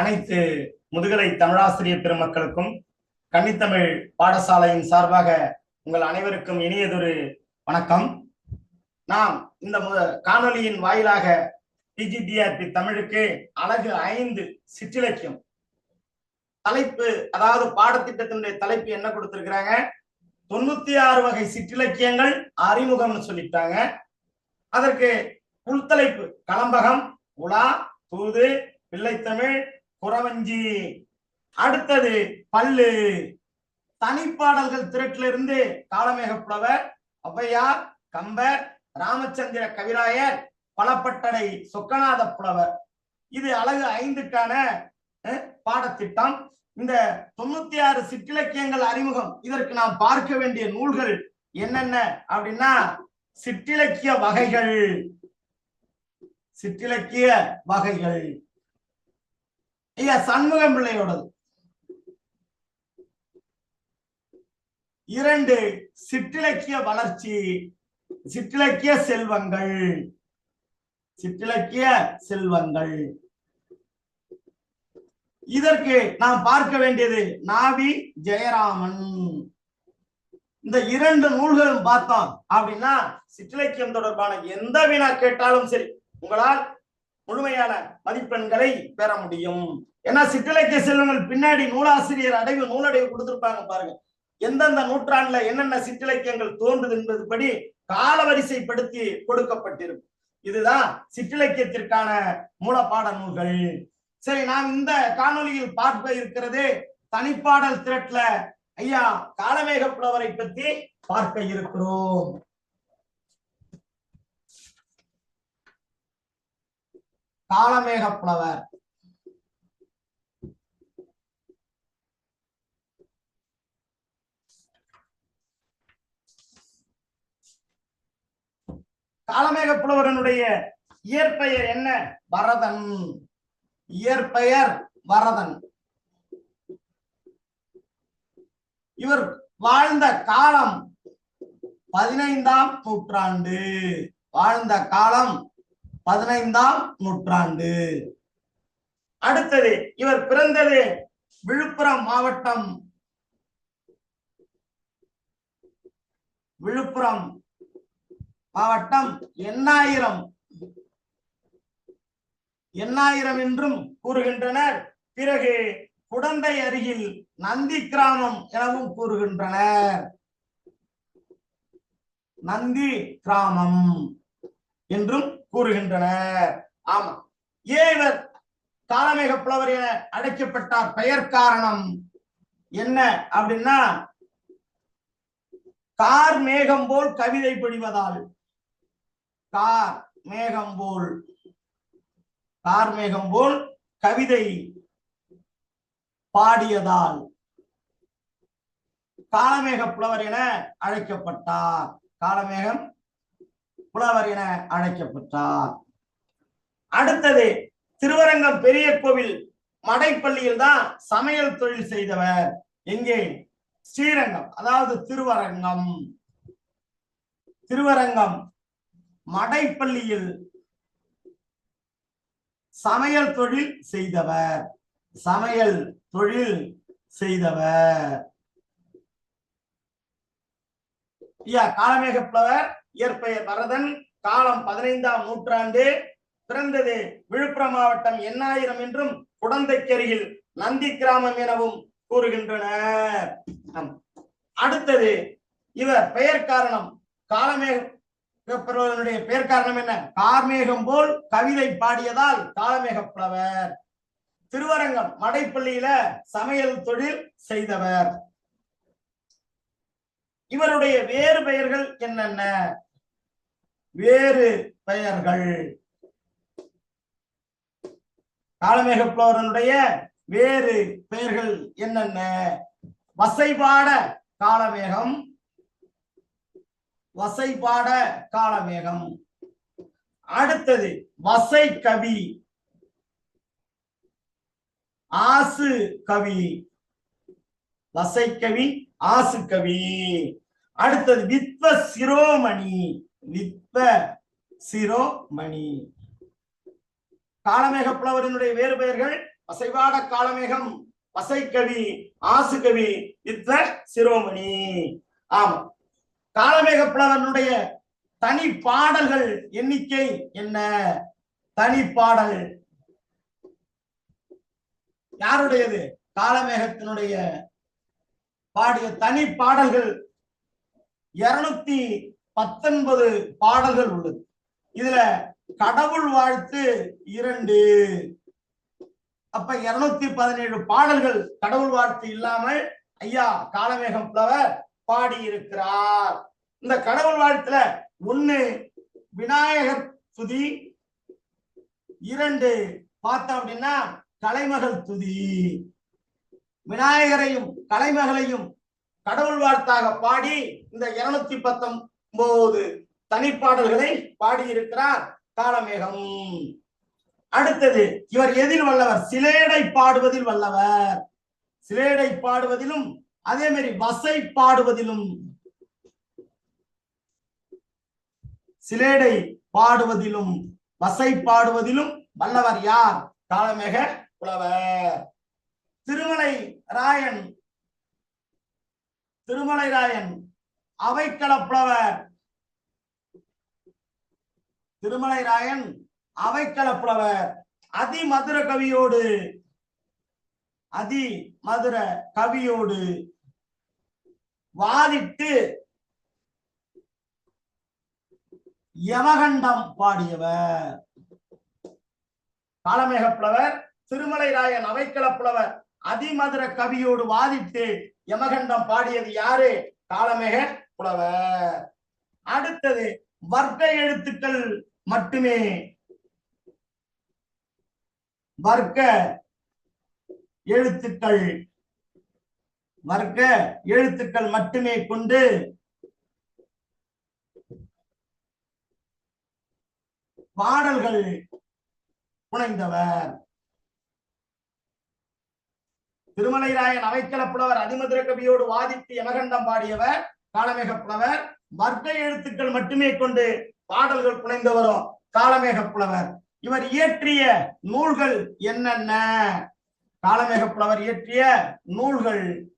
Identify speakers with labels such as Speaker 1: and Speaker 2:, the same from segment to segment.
Speaker 1: அனைத்து முதுகலை தமிழாசிரியர் பெருமக்களுக்கும் கன்னித்தமிழ் பாடசாலையின் சார்பாக உங்கள் அனைவருக்கும் இனியதொரு வணக்கம். நாம் இந்த காணொலியின் வாயிலாக பிஜிடிஆர்பி தமிழுக்கு அழகு ஐந்து சிற்றிலக்கியம். தலைப்பு அதாவது பாடத்திட்டத்தினுடைய தலைப்பு என்ன கொடுத்திருக்கிறாங்க? தொண்ணூத்தி ஆறு வகை சிற்றிலக்கியங்கள் அறிமுகம்னு சொல்லிட்டாங்க. அதற்கு உள்தலைப்பு களம்பகம் உலா தூது பிள்ளைத்தமிழ் குறவஞ்சி. அடுத்தது பல்லு. தனிப்பாடல்கள் திரட்டிலிருந்து காலமேக புலவர் ஔவையார் கம்பர் ராமச்சந்திர கவிராயர் பலப்பட்டடை சொக்கநாத புலவர் இது அழகு ஐந்துக்கான அஹ், பாடத்திட்டம். இந்த தொண்ணூத்தி ஆறு சிற்றிலக்கியங்கள் அறிமுகம். இதற்கு நாம் பார்க்க வேண்டிய நூல்கள் என்னென்ன அப்படின்னா சிற்றிலக்கிய வகைகள். சிற்றிலக்கிய வகைகள். ஐயா சண்முகம் பிள்ளையோடது. இரண்டு சிற்றிலக்கிய வளர்ச்சி சிற்றிலக்கிய செல்வங்கள் சிற்றிலக்கிய செல்வங்கள். இதற்கு நாம் பார்க்க வேண்டியது நாவி ஜெயராமன். இந்த இரண்டு நூல்களும் பார்த்தோம் அப்படின்னா சிற்றிலக்கியம் தொடர்பான எந்த வினா கேட்டாலும் சரி உங்களால் முழுமையான மதிப்பெண்களை பெற முடியும். ஏன்னா சிற்றிலக்கிய செல்வங்கள் பின்னாடி நூலாசிரியர் அடைவு நூலடைவு கொடுத்திருப்பாங்க பாருங்க. எந்தெந்த நூற்றாண்டுல என்னென்ன சிற்றிலக்கியங்கள் தோன்றுது என்பது படி காலவரிசைப்படுத்தி கொடுக்கப்பட்டிருக்கும். இதுதான் சிற்றிலக்கியத்திற்கான மூலப்பாட நூல்கள். சரி நாம் இந்த காணொலியில் பார்க்க இருக்கிறது தனிப்பாடல் திரட்டுல ஐயா காலமேக புலவரை பற்றி பார்க்க இருக்கிறோம். காலமேக புலவர் காலமேக புலவரனுடைய இயற்பெயர் என்ன? வரதன். இயற்பெயர் வரதன். இவர் வாழ்ந்த காலம் பதினைந்தாம் நூற்றாண்டு. வாழ்ந்த காலம் பதினைந்தாம் நூற்றாண்டு. அடுத்தது இவர் பிறந்தது விழுப்புரம் மாவட்டம். விழுப்புரம் மாவட்டம் எண்ணாயிரம். எண்ணாயிரம் என்றும் கூறுகின்றனர். பிறகு குடந்தை அருகில் நந்தி கிராமம் எனவும் கூறுகின்றனர். நந்தி கிராமம். என்றும் கூறுகின்றனர். ஆமா. ஏன் இவர் காலமேக புலவர் என அழைக்கப்பட்டார்? பெயர் காரணம் என்ன அப்படின்னா கார் மேகம் போல் கவிதை பொழிவதால் கார் மேகம் போல். கார் மேகம் போல் கவிதை பாடியதால். காலமேக புலவர் என அழைக்கப்பட்டார். காலமேகம் புலவர் என அழைக்கப்பட்டார். அடுத்தது திருவரங்கம் பெரிய கோவில் மடைப்பள்ளியில் தான் சமையல் தொழில் செய்தவர். எங்கே? ஸ்ரீரங்கம் அதாவது திருவரங்கம். திருவரங்கம் மடைப்பள்ளியில் சமையல் தொழில் செய்தவர். சமையல் தொழில் செய்தவர். ஐயா காலமேக புலவர் இயற்பெயர் வரதன் காலம் பதினைந்தாம் நூற்றாண்டு. பிறந்தது விழுப்புரம் மாவட்டம் எண்ணாயிரம் என்றும் குடந்தைக்கருகில் நந்தி கிராமம் எனவும் கூறுகின்றனர். அடுத்தது இவர் பெயர் காரணம் காலமேக பெயர் காரணம் என்ன? கார்மேகம் போல் கவிதை பாடியதால் காலமேக புலவர் திருவரங்கம் மடைப்பள்ளியில சமையல் தொழில் செய்தவர். இவருடைய வேறு பெயர்கள் என்னென்ன? வேறு பெயர்கள். காலமேக புலவரனுடைய வேறு பெயர்கள் என்னென்ன? வசைபாட காலமேகம். வசைபாட காலமேகம். அடுத்தது வசை கவி ஆசு கவி வசைக்கவி ஆசு கவி அடுத்தது வித்வ சிரோமணி. வித்வ சிரோமணி. காலமேக புலவரினுடைய வேறு பெயர்கள் பசைவாட காலமேகம் பசைக்கவி ஆசுகவி வித்வ சிரோமணி. ஆமா. காலமேக புலவனுடைய தனி பாடல்கள் எண்ணிக்கை என்ன? தனி பாடல். யாருடையது? காலமேகத்தினுடைய பாடிய தனி பாடல்கள் இருநூத்தி பத்தொன்பது பாடல்கள் உள்ளது. இதுல கடவுள் வாழ்த்து இரண்டு. அப்ப இருநூத்தி பதினேழு பாடல்கள் கடவுள் வாழ்த்து இல்லாமல் ஐயா காலமேகம் புலவர் பாடி இருக்கிறார் இந்த கடவுள் வாழ்த்துல ஒண்ணு விநாயகர் துதி இரண்டு பார்த்தோம் அப்படின்னா கலைமகள் துதி. விநாயகரையும் கலைமகளையும் கடவுள் வாழ்த்தாக பாடி இந்த இருநூத்தி பத்தொன்பது தனிப்பாடல்களை பாடியிருக்கிறார் காலமேகம். அடுத்தது இவர் எதில் வல்லவர்? சிலேடை பாடுவதில் வல்லவர். சிலேடை பாடுவதிலும் அதே மாதிரி வசை பாடுவதிலும். சிலேடை பாடுவதிலும் வசை பாடுவதிலும் வல்லவர் யார்? காலமேக புலவர். திருமலை ராயன். திருமலை ராயன். அவைக்கள புலவர் திருமலை ராயன் அவைக்கள புலவர் அதிமதுர கவியோடு. அதி மதுர கவியோடு. வாதிட்டு யமகண்டம் பாடியவர். காலமேக புலவர் திருமலை ராயன் அவைக்கள புலவர் அதிமதுர கவியோடு வாதிட்டு யமகண்டம் பாடியது யாரு? காலமேக புலவர் அடுத்தது வர்க்க எழுத்துக்கள் மட்டுமே. வர்க்க எழுத்துக்கள். வர்க்க எழுத்துக்கள் மட்டுமே கொண்டு. பாடல்கள் புனைந்தவர். திருமலைராயன் அவைக்கல புலவர் அதிமதுர கவியோடு வாதித்து யமகண்டம் பாடியவர். காலமேக புலவர் வர்க்க எழுத்துக்கள் மட்டுமே கொண்டு பாடல்கள் புனைந்தவரும் காலமேக புலவர். இவர் இயற்றிய நூல்கள் என்னென்ன? காலமேக புலவர் இயற்றிய நூல்கள்.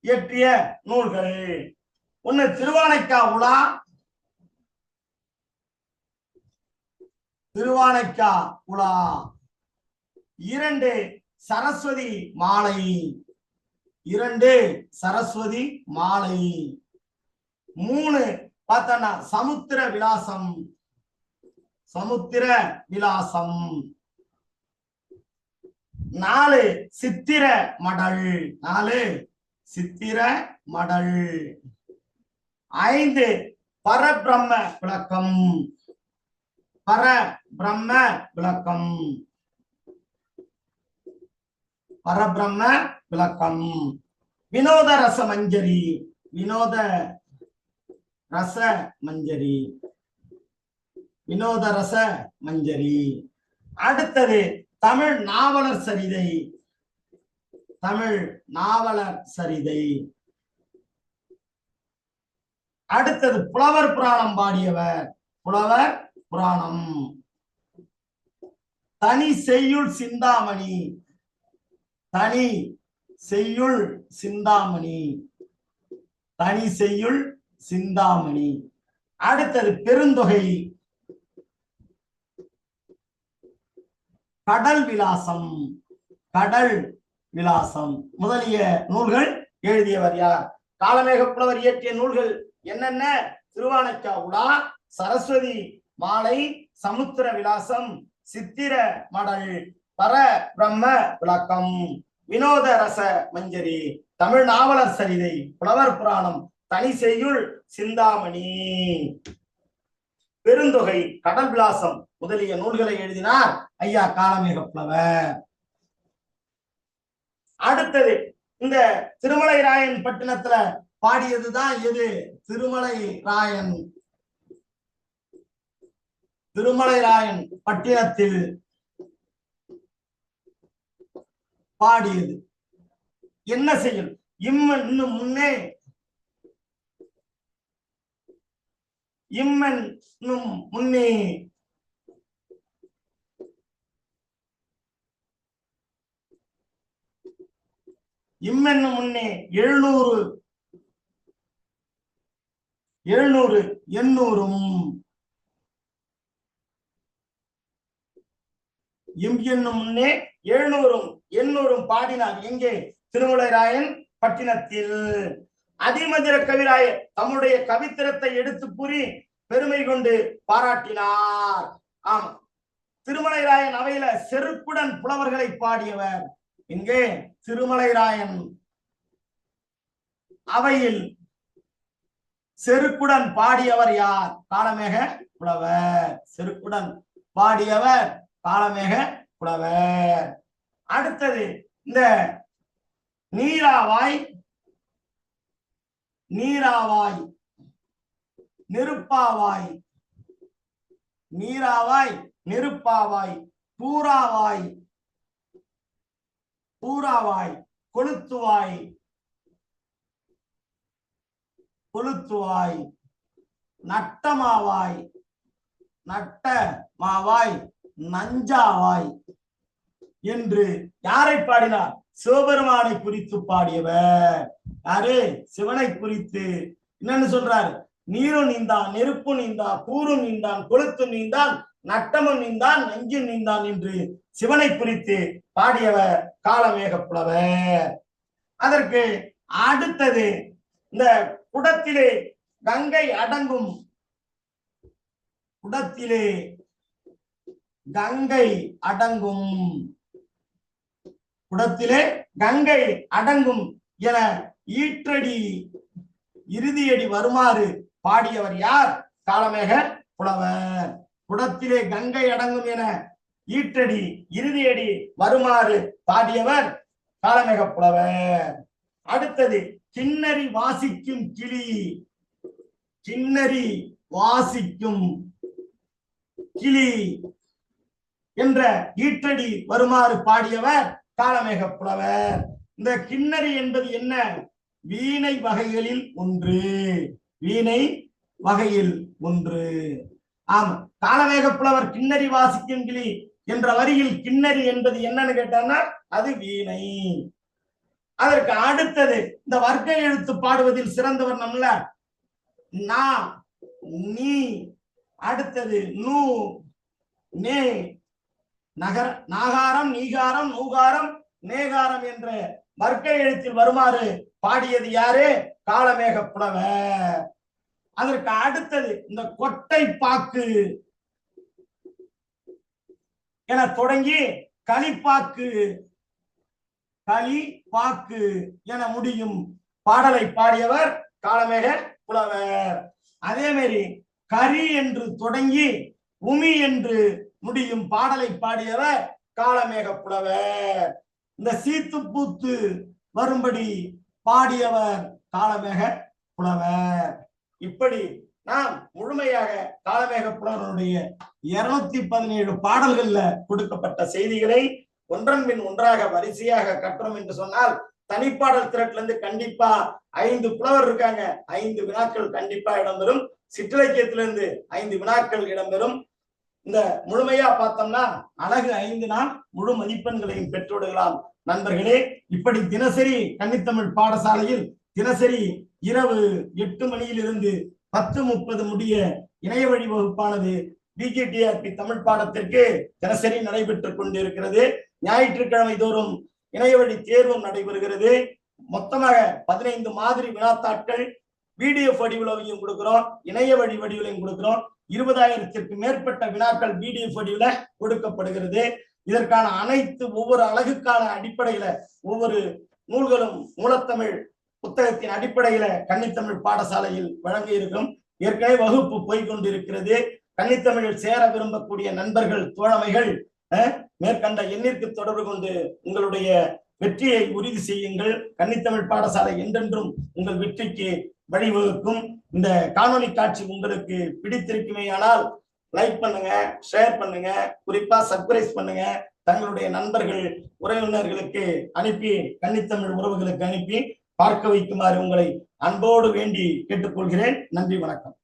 Speaker 1: இயற்றிய நூல்கள். ஒண்ணு திருவானைக்கா உலா. திருவானைக்கா உலா. இரண்டு சரஸ்வதி மாலை. இரண்டு சரஸ்வதி மாலை. மூணு பார்த்தனா சமுத்திர விலாசம். சமுத்திர விலாசம். நாலு சித்திர மடல். நாலு சித்திர மடல். ஐந்து பரபிரம்ம விளக்கம். பர பிரம்ம விளக்கம். பரபிரம்ம விளக்கம். வினோத ரச மஞ்சரி வினோத ரச மஞ்சரி வினோத ரச மஞ்சரி அடுத்தது தமிழ் நாவலர் சரிதை. தமிழ் நாவலர் சரிதை. அடுத்தது புலவர் புராணம் பாடியவர். புலவர் புராணம். தனி செய்யுள் சிந்தாமணி. தனி செய்யுள் சிந்தாமணி. தனி செய்யுள் சிந்தாமணி. அடுத்தது பெருந்தொகை. கடல் விலாசம். கடல் விலாசம். முதலிய நூல்கள் எழுதியவர் யார்? காலமேக புலவர் இயற்றிய நூல்கள் என்னென்ன? திருவானைக்கா உலா சரஸ்வதி மாலை சமுத்திர விலாசம் சித்திர மடல். பர பிரம்ம விளக்கம் வினோத ரச மஞ்சரி தமிழ் நாவலர் சரிதை புலவர் புராணம் தனி செய்யுள் சிந்தாமணி. பெருந்தொகை கடல் விலாசம் முதலிய நூல்களை எழுதினார் ஐயா காலமேக புலவர். அடுத்தது இந்த திருமலை ராயன் பட்டினத்துல பாடியதுதான் எது? திருமலை ராயன் திருமலை ராயன் பட்டினத்தில் பாடியது. என்ன செய்யும்? இம்மன் இன்னும் முன்னே. இம்மன் முன்னே. இம்மென்னு முன்னே. எழுநூறு. எழுநூறு எண்ணூறும். இம் முன்னே எழுநூறும் எண்ணூறும் பாடினார். எங்கே? திருமுலைராயன் பட்டினத்தில். அதிமதுர கவிராயர் தம்முடைய கவித்திரத்தை எடுத்து கூறி பெருமை கொண்டு பாராட்டினார். ஆமா. திருமலைராயன் அவையில செருக்குடன் புலவர்களை பாடியவர். எங்கே? திருமலைராயன். அவையில் செருக்குடன் பாடியவர் யார்? காலமேக புலவர். செருக்குடன் பாடியவர் காலமேக புலவர். அடுத்தது இந்த நீராவாய் நீராவாய் நெருப்பாவாய் நீராவாய் நெருப்பாவாய் பூராவாய் பூராவாய் கொளுத்துவாய் கொளுத்துவாய் நட்டமாவாய் நட்ட மாவாய் நஞ்சாவாய் என்று யாரை பாடினார்? சிவபெருமானை குறித்து பாடியவர். யாரு? சிவனை குறித்து. என்னன்னு சொல்றாரு? நீரும் நீந்தான் நெருப்பு நீந்தான் கூறும் நீந்தான் கொளுத்து நீந்தான் நட்டமும் நீந்தான் நஞ்சு நீந்தான் என்று சிவனை குறித்து பாடியவர் காலமேக புலவர் அதற்கு அடுத்தது இந்த குடத்திலே கங்கை அடங்கும் குடத்திலே கங்கை அடங்கும் குடத்திலே கங்கை அடங்கும் என ஈற்றடி இறுதியடி வருமாறு பாடியவர் யார்? காலமேக புலவர். குடத்திலே கங்கை அடங்கும் என ஈற்றடி இறுதியடி வருமாறு பாடியவர் காலமேக புலவர். அடுத்தது கிண்ணறி வாசிக்கும் கிளி. கிண்ணறி வாசிக்கும் கிளி. என்ற ஈற்றடி வருமாறு பாடியவர் காலமேக புலவர் இந்த கிண்ணறி என்பது என்ன? வீணை வகைகளில் ஒன்று. வீணை வகையில் ஒன்று. ஆமா காலமேக புலவர் கிண்ணறி வாசிக்கும் கிளி என்ற வரியில் கிண்ணறி என்பது என்னன்னு கேட்டான்னா அது வீணை. அதற்கு அடுத்தது இந்த வர்க்க எழுத்து பாடுவதில் சிறந்தவர் நம்மள நா நீ அடுத்தது நூ நே நகர நாகாரம் நீகாரம் நூகாரம் நேகாரம் என்ற வர்க்க எழுத்தில் வருமாறு பாடியது யாரு? காலமேக புலவர். அதற்கு அடுத்தது இந்த கொட்டை பாக்கு என தொடங்கி களிப்பாக்கு களி பாக்கு என முடியும் பாடலை பாடியவர் காலமேக புலவர். அதே மாதிரி கரி என்று தொடங்கி உமி என்று முடியும் பாடலை பாடியவர் காலமேக புலவர். இந்த சீத்து பூத்து வரும்படி பாடியவர் காலமேக புலவர். இப்படி நாம் முழுமையாக காலமேக புலவருடைய இருநூத்தி பதினேழு பாடல்கள்ல கொடுக்கப்பட்ட செய்திகளை ஒன்றன் பின் ஒன்றாக வரிசையாக கற்றோம் என்று சொன்னால் தனிப்பாடல் திரட்டுல இருந்து கண்டிப்பா ஐந்து புலவர் இருக்காங்க. ஐந்து வினாக்கள் கண்டிப்பா இடம்பெறும். சிற்றிலக்கியத்திலிருந்து ஐந்து வினாக்கள் இடம்பெறும். இந்த முழுமையா பார்த்தோம்னா அழகு ஐந்து நாள் முழு மதிப்பெண்களையும் பெற்றுவிடலாம் நண்பர்களே இப்படி தினசரி கன்னித்தமிழ் பாடசாலையில் தினசரி இரவு எட்டு மணியிலிருந்து பத்து முப்பது முடிய இணைய வழி வகுப்பானது பிஜேடிஆர்பி தமிழ் பாடத்திற்கு தினசரி நடைபெற்றுக் கொண்டிருக்கிறது. ஞாயிற்றுக்கிழமை தோறும் இணைய வழி தேர்வும் நடைபெறுகிறது. மொத்தமாக பதினைந்து மாதிரி வினாத்தாட்கள் பிடிஎஃப் வடிவிலையும் கொடுக்கிறோம் இணைய வழி வடிவிலையும் கொடுக்கிறோம். இருபதாயிரத்திற்கு மேற்பட்ட வினாக்கள் பிடிஎஃப் வடிவில் கொடுக்கப்படுகிறது. இதற்கான அனைத்து ஒவ்வொரு அழகுக்கான அடிப்படையில ஒவ்வொரு நூல்களும் மூலத்தமிழ் புத்தகத்தின் அடிப்படையில கன்னித்தமிழ் பாடசாலையில் வழங்க இருக்கும் ஏற்கனவே வகுப்பு போய்கொண்டிருக்கிறது. கன்னித்தமிழில் சேர விரும்பக்கூடிய நண்பர்கள் தோழமைகள் மேற்கண்ட எண்ணிற்கு தொடர்பு கொண்டு உங்களுடைய வெற்றியை உறுதி செய்யுங்கள். கன்னித்தமிழ் பாடசாலை என்றென்றும் உங்கள் வெற்றிக்கு வழிவகுக்கும். இந்த காணொலி காட்சி உங்களுக்கு பிடித்திருக்குமேயானால் லைக் பண்ணுங்க ஷேர் பண்ணுங்க குறிப்பா சர்ப்ரைஸ் பண்ணுங்க. தங்களுடைய நண்பர்கள் உறவினர்களுக்கு அனுப்பி கன்னித்தமிழ் உறவுகளுக்கு அனுப்பி பார்க்க வைக்குமாறு உங்களை அன்போடு வேண்டி கேட்டுக்கொள்கிறேன். நன்றி வணக்கம்.